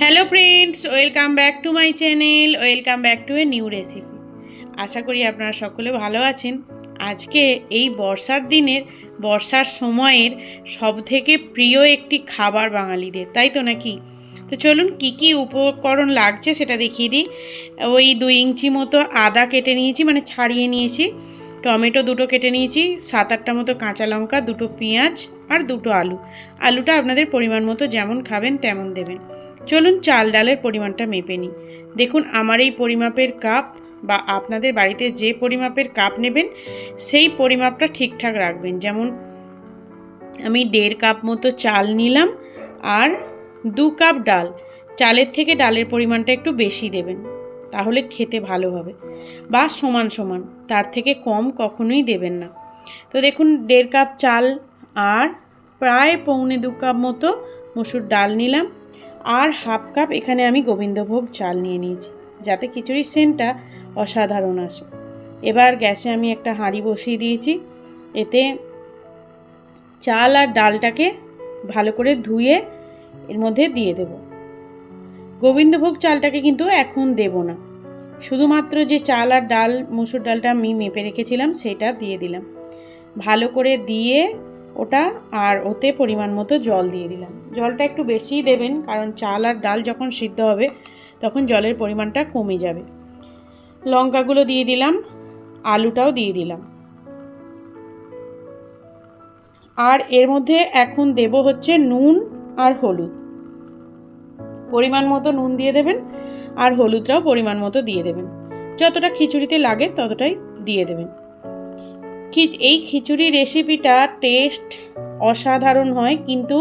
Hello friends welcome back to my channel welcome back to a new recipe আশা করি আপনারা সকলে ভালো আছেন। আজকে এই বর্ষার দিনের, বর্ষার সময়ের সবথেকে প্রিয় একটি খাবার বাঙালিদের, তাই তো নাকি? তো চলুন কি কি উপকরণ লাগছে সেটা দেখিয়ে দিই। ওই দুই ইঞ্চি মতো আদা কেটে নিয়েছি মানে ছাড়িয়ে নিয়েছি। টমেটো দুটো কেটে নিয়েছি, সাত আটটা মতো কাঁচা লঙ্কা, দুটো পেঁয়াজ আর দুটো আলু। আলুটা আপনাদের পরিমাণ মতো যেমন খাবেন, তেমন দেবেন। চলুন চাল ডালের পরিমাণটা মেপে নিই। দেখুন, আমার এই পরিমাপের কাপ বা আপনাদের বাড়িতে যে পরিমাপের কাপ নেবেন, সেই পরিমাপটা ঠিকঠাক রাখবেন। যেমন, আমি দেড় কাপ মতো চাল নিলাম আর দু কাপ ডাল। চালের থেকে ডালের পরিমাণটা একটু বেশি দেবেন, তাহলে খেতে ভালো হবে বা সমান সমান, তার থেকে কম কখনোই দেবেন না। তো দেখুন, দেড় কাপ চাল আর প্রায় পৌনে দু কাপ মতো মসুর ডাল নিলাম আর হাফ কাপ এখানে আমি গোবিন্দভোগ চাল নিয়ে নিয়েছি, যাতে খিচুড়ির সেন্টটা অসাধারণ আসে। এবার গ্যাসে আমি একটা হাঁড়ি বসিয়ে দিয়েছি, এতে চাল আর ডালটাকে ভালো করে ধুয়ে এর মধ্যে দিয়ে দেব। গোবিন্দভোগ চালটাকে কিন্তু এখন দেব না, শুধুমাত্র যে চাল আর ডাল, মুসুর ডালটা আমি মেপে রেখেছিলাম, সেটা দিয়ে দিলাম। ভালো করে দিয়ে ওটা আর ওতে পরিমাণ মতো জল দিয়ে দিলাম। জলটা একটু বেশিই দেবেন, কারণ চাল আর ডাল যখন সিদ্ধ হবে, তখন জলের পরিমাণটা কমে যাবে। লঙ্কাগুলো দিয়ে দিলাম, আলুটাও দিয়ে দিলাম। আর এর মধ্যে এখন দেব হচ্ছে নুন আর হলুদ। পরিমাণ মতো নুন দিয়ে দেবেন, আর হলুদটাও পরিমাণ মতো দিয়ে দেবেন। যতটা খিচুড়িতে লাগে ততটাই দিয়ে দেবেন। এই খিচুড়ি রেসিপিটা টেস্ট অসাধারণ হয়, কিন্তু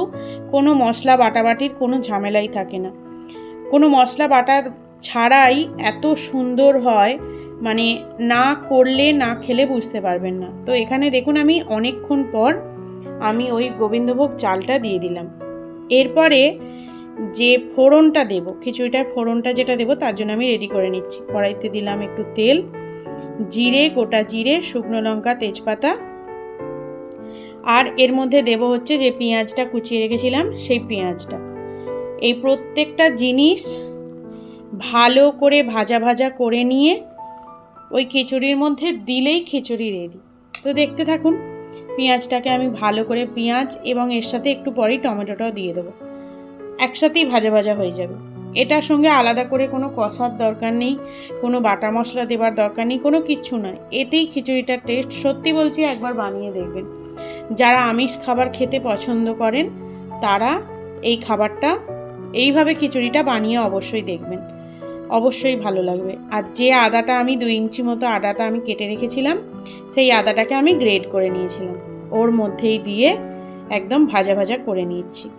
কোনো মশলা বাটাবাটির কোনো ঝামেলাই থাকে না। কোনো মশলা বাটার ছাড়াই এত সুন্দর হয় মানে না করলে, না খেলে বুঝতে পারবেন না। তো এখানে দেখুন আমি অনেকক্ষণ পর আমি ওই গোবিন্দভোগ চালটা দিয়ে দিলাম। এরপরে যে ফোড়নটা দেব, খিচুড়িটার ফোড়নটা যেটা দেবো, তার জন্য আমি রেডি করে নিচ্ছি। কড়াইতে দিলাম একটু তেল জিরে, গোটা জিরে, শুকনো লঙ্কা, তেজপাতা। আর এর মধ্যে দেব হচ্ছে যে পেঁয়াজটা কুচিয়ে রেখেছিলাম, সেই পেঁয়াজটা। এই প্রত্যেকটা জিনিস ভালো করে ভাজা ভাজা করে নিয়ে ওই খিচুড়ির মধ্যে দিলেই খিচুড়ি রেডি তো দেখতে থাকুন, পেঁয়াজটাকে আমি ভালো করে পেঁয়াজ এবং এর সাথে একটু পরেই টমেটোটাও দিয়ে দেবো। একসাথেই ভাজা ভাজা হয়ে যাবে। এটার সঙ্গে আলাদা করে কোনো কষার দরকার নেই, কোনো বাটা মশলা দেবার দরকার নেই, কোনো কিচ্ছু নয়। এতেই খিচুড়িটার টেস্ট সত্যি বলছি একবার বানিয়ে দেখবেন। যারা আমিষ খাবার খেতে পছন্দ করেন, তারা এই খাবারটা, এইভাবে খিচুড়িটা বানিয়ে অবশ্যই দেখবেন। অবশ্যই ভালো লাগবে। আর যে আদাটা আমি দুই ইঞ্চি মতো আদাটা আমি কেটে রেখেছিলাম, সেই আদাটাকে আমি গ্রেড করে নিয়েছিলাম। ওর মধ্যেই দিয়ে একদম ভাজা ভাজা করে নিচ্ছি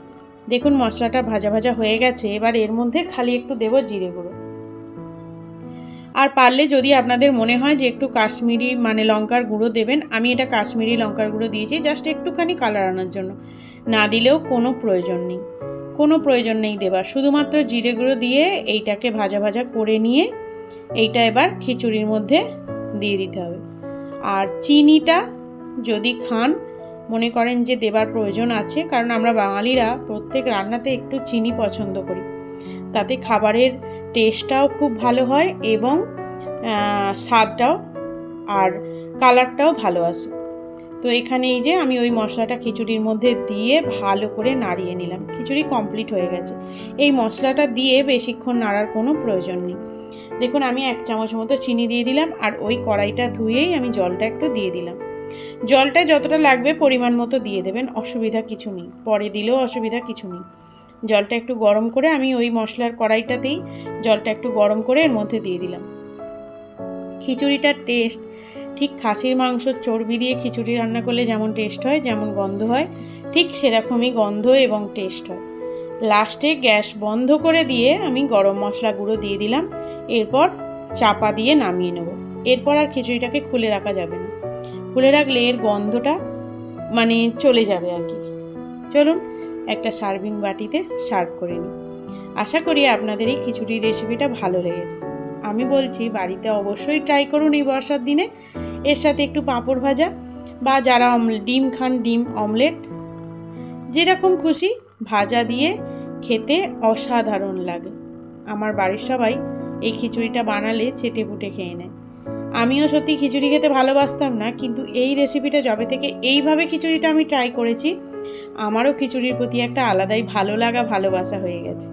দেখুন মশলাটা ভাজা ভাজা হয়ে গেছে, এবার এর মধ্যে খালি একটু দেব জিরে গুঁড়ো। আর পারলে যদি আপনাদের মনে হয় যে একটু কাশ্মীরি মানে লঙ্কার গুঁড়ো দেবেন, আমি এটা কাশ্মীরি লঙ্কার গুঁড়ো দিয়েছি, জাস্ট একটুখানি কালার আনার জন্য। না দিলেও কোনো প্রয়োজন নেই, কোনো প্রয়োজন নেই দেবার। শুধুমাত্র জিরে গুঁড়ো দিয়ে এইটাকে ভাজা ভাজা করে নিয়ে এইটা এবার খিচুড়ির মধ্যে দিয়ে দিতে হবে। আর চিনিটা যদি খান মনে করেন যে দেবার প্রয়োজন আছে, কারণ আমরা বাঙালিরা প্রত্যেক রান্নাতে একটু চিনি পছন্দ করি। তাতে খাবারের টেস্টটাও খুব ভালো হয় এবং স্বাদটাও আর কালারটাও ভালো আসে। তো এখানে এই যে আমি ওই মশলাটা খিচুড়ির মধ্যে দিয়ে ভালো করে নাড়িয়ে নিলাম। খিচুড়ি কমপ্লিট হয়ে গেছে। এই মশলাটা দিয়ে বেশিক্ষণ নাড়ার কোনো প্রয়োজন নেই। দেখুন, আমি এক চামচ মতো চিনি দিয়ে দিলাম আর ওই কড়াইটা ধুয়েই আমি জলটা একটু দিয়ে দিলাম। জলটা যতটা লাগবে পরিমাণ মতো দিয়ে দেবেন, অসুবিধা কিছু নেই। পরে দিলেও অসুবিধা কিছু নেই। জলটা একটু গরম করে আমি ওই মশলার কড়াইটাতেই জলটা একটু গরম করে এর মধ্যে দিয়ে দিলাম। খিচুড়িটার টেস্ট, ঠিক খাসির মাংস চর্বি দিয়ে খিচুড়ি রান্না করলে যেমন টেস্ট হয়, যেমন গন্ধ হয়, ঠিক সেরকমই গন্ধ এবং টেস্ট হয়। লাস্টে গ্যাস বন্ধ করে দিয়ে আমি গরম মশলা গুঁড়ো দিয়ে দিলাম। এরপর চাপা দিয়ে নামিয়ে নেব। এরপর আর খিচুড়িটাকে খুলে রাখা যাবে না। খুলে রাখলে এর গন্ধটা মানে চলে যাবে আর কি। চলুন একটা সার্ভিং বাটিতে সার্ভ করে নিই। আশা করি আপনাদের এই খিচুড়ির রেসিপিটা ভালো লেগেছে। আমি বলছি, বাড়িতে অবশ্যই ট্রাই করুন এই বর্ষার দিনে। এর সাথে একটু পাঁপড় ভাজা বা যারা ডিম খান, ডিম অমলেট যেরকম খুশি ভাজা দিয়ে খেতে অসাধারণ লাগে। আমার বাড়ির সবাই এই খিচুড়িটা বানালে চেটে পুটে খেয়ে নেয়। আমিও সত্যি খিচুড়ি খেতে ভালোবাসতাম না, কিন্তু এই রেসিপিটা যবে থেকে এইভাবে খিচুড়িটা আমি ট্রাই করেছি, আমারও খিচুড়ির প্রতি একটা আলাদাই ভালো লাগা, ভালোবাসা হয়ে গেছে।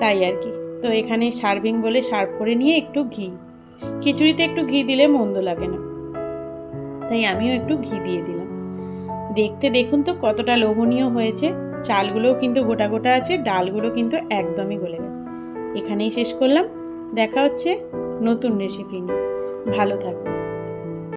তাই আর কি। তো এখানে সার্ভিং বলে সার্ভ করে নিয়ে একটু ঘি। খিচুড়িতে একটু ঘি দিলে মন্দ লাগে না। তাই আমিও একটু ঘি দিয়ে দিলাম। দেখতে দেখুন তো কতটা লোভনীয় হয়েছে। চালগুলোও কিন্তু গোটা গোটা আছে, ডালগুলো কিন্তু একদমই গলে গেছে। এখানেই শেষ করলাম। দেখা হচ্ছে নতুন রেসিপি নিয়ে। ভালো থাকবেন